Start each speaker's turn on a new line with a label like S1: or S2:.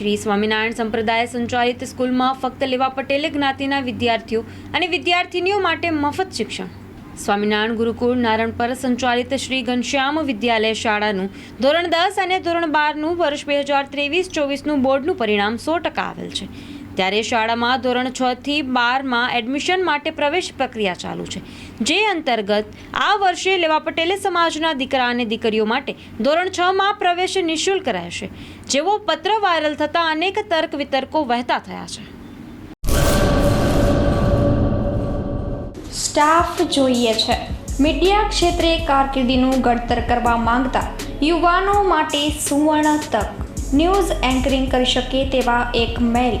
S1: શ્રી સ્વામિનારાયણ સંપ્રદાય સંચાલિત સ્કૂલમાં ફક્ત લેવા પટેલ જ્ઞાતિના વિદ્યાર્થીઓ અને વિદ્યાર્થિનીઓ માટે મફત શિક્ષણ. સ્વામિનારાયણ ગુરુકુળ નારણ પર સંચાલિત શ્રી ઘનશ્યામ વિદ્યાલય શાળાનું ધોરણ દસ અને ધોરણ બારનું વર્ષ બે હજાર ત્રેવીસ ચોવીસનું બોર્ડનું પરિણામ સો ટકા આવેલ છે. ત્યારે શાળામાં ધોરણ છ થી બારમાં એડમિશન માટે પ્રવેશ પ્રક્રિયા ચાલુ છે. જે અંતર્ગત આ વર્ષે લેવા પટેલે સમાજના દીકરા અને દીકરીઓ માટે ધોરણ છ માં પ્રવેશ નિઃશુલ્ક રહેશે. જેવો પત્ર વાયરલ થતાં અનેક તર્ક વિતર્કો વહેતા થયા છે.
S2: સ્ટાફ જોઈએ છે. મીડિયા ક્ષેત્રે કારકિર્દીનું ઘડતર કરવા માંગતા યુવાનો માટે સુવર્ણ તક. ન્યૂઝ એન્કરિંગ કરી શકે તેવા એક મેલ